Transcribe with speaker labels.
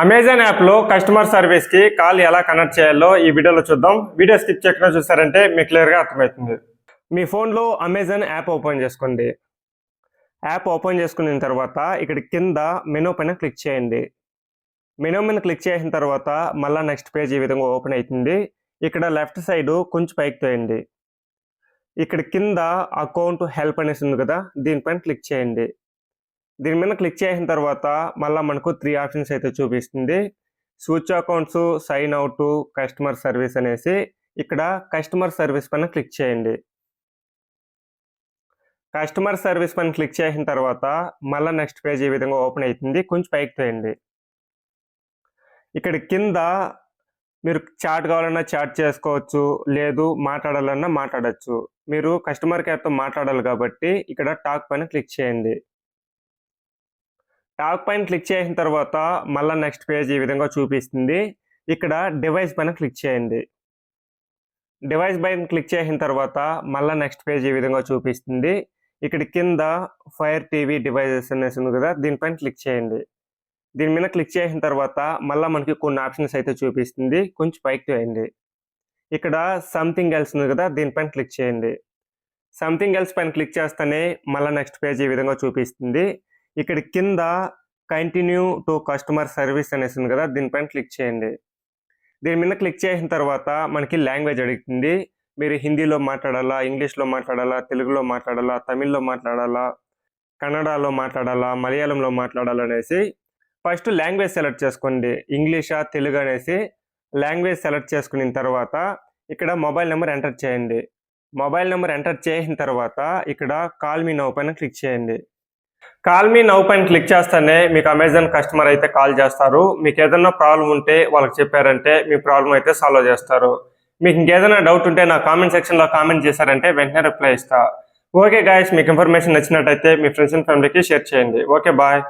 Speaker 1: Amazon యాప్లో customer సర్వీస్కి call ఎలా కనెక్ట్ చేయాలో ఈ వీడియోలో చూద్దాం. వీడియో స్కిప్ చేయకుండా చూసారంటే మీకు క్లియర్గా అర్థమవుతుంది. మీ ఫోన్లో అమెజాన్ యాప్ ఓపెన్ చేసుకోండి. యాప్ ఓపెన్ చేసుకున్న తర్వాత ఇక్కడ కింద మెనూ పైన క్లిక్ చేయండి. మెనూ మీద క్లిక్ చేసిన తర్వాత మళ్ళీ నెక్స్ట్ పేజ్ ఈ విధంగా ఓపెన్ అవుతుంది. ఇక్కడ లెఫ్ట్ సైడ్ కొంచెం పైకి తోయండి. ఇక్కడ కింద అకౌంట్ హెల్ప్ అనేసి ఉంది కదా దీనిపైన క్లిక్ చేయండి. దీని మీద క్లిక్ చేసిన తర్వాత మళ్ళీ మనకు త్రీ ఆప్షన్స్ అయితే చూపిస్తుంది. Switch accounts sign out customer service అనేసి ఇక్కడ కస్టమర్ సర్వీస్ పైన క్లిక్ చేయండి. కస్టమర్ సర్వీస్ పైన క్లిక్ చేసిన తర్వాత మళ్ళీ నెక్స్ట్ పేజ్ ఈ విధంగా ఓపెన్ అవుతుంది. కొంచెం పైకి తోయండి. ఇక్కడ కింద మీరు చాట్ కావాలన్నా చాట్ చేసుకోవచ్చు లేదు మాట్లాడాలన్నా మాట్లాడచ్చు. మీరు కస్టమర్ కేర్తో మాట్లాడాలి కాబట్టి ఇక్కడ టాక్ పైన క్లిక్ చేయండి. టాక్ పైన క్లిక్ చేసిన తర్వాత మళ్ళీ నెక్స్ట్ పేజ్ ఈ విధంగా చూపిస్తుంది. ఇక్కడ డివైస్ పైన క్లిక్ చేయండి. డివైస్ పైన క్లిక్ చేసిన తర్వాత మళ్ళీ నెక్స్ట్ పేజ్ ఈ విధంగా చూపిస్తుంది. ఇక్కడ కింద ఫైర్ టీవీ డివైజెస్ అనేసి ఉంది కదా దీనిపైన క్లిక్ చేయండి. దీని మీద క్లిక్ చేసిన తర్వాత మళ్ళీ మనకి కొన్ని ఆప్షన్స్ అయితే చూపిస్తుంది. కొంచెం పైకి వేయండి ఇక్కడ సంథింగ్ ఎల్స్ ఉంది కదా దీనిపైన క్లిక్ చేయండి. సంథింగ్ ఎల్స్ పైన క్లిక్ చేస్తేనే మళ్ళీ నెక్స్ట్ పేజ్ ఈ విధంగా చూపిస్తుంది. ఇక్కడ కింద కంటిన్యూ టు కస్టమర్ సర్వీస్ అనేసి ఉంది కదా దీనిపైన క్లిక్ చేయండి. దీని మీద క్లిక్ చేసిన తర్వాత మనకి లాంగ్వేజ్ అడుగుతుంది మీరు హిందీలో మాట్లాడాలా ఇంగ్లీష్లో మాట్లాడాలా తెలుగులో మాట్లాడాలా తమిళ్ళో మాట్లాడాలా కన్నడలో మాట్లాడాలా మలయాళంలో మాట్లాడాలా అనేసి ఫస్ట్ లాంగ్వేజ్ సెలెక్ట్ చేసుకోండి. ఇంగ్లీషా తెలుగు అనేసి లాంగ్వేజ్ సెలెక్ట్ చేసుకున్న తర్వాత ఇక్కడ మొబైల్ నెంబర్ ఎంటర్ చేయండి. మొబైల్ నెంబర్ ఎంటర్ చేసిన తర్వాత ఇక్కడ కాల్ మీ నౌ పైన క్లిక్ చేయండి. కాల్ మీ నౌ పైన క్లిక్ చేస్తేనే మీకు అమెజాన్ కస్టమర్ అయితే కాల్ చేస్తారు. మీకు ఏదైనా ప్రాబ్లం ఉంటే వాళ్ళకి చెప్పారంటే మీ ప్రాబ్లం అయితే సాల్వ్ చేస్తారు. మీకు ఇంకేదైనా డౌట్ ఉంటే నా కామెంట్ సెక్షన్లో కామెంట్ చేశారంటే వెంటనే రిప్లై ఇస్తా. ఓకే గాయస్ మీకు ఇన్ఫర్మేషన్ నచ్చినట్టయితే మీ ఫ్రెండ్స్ అండ్ ఫ్యామిలీకి షేర్ చేయండి. Okay bye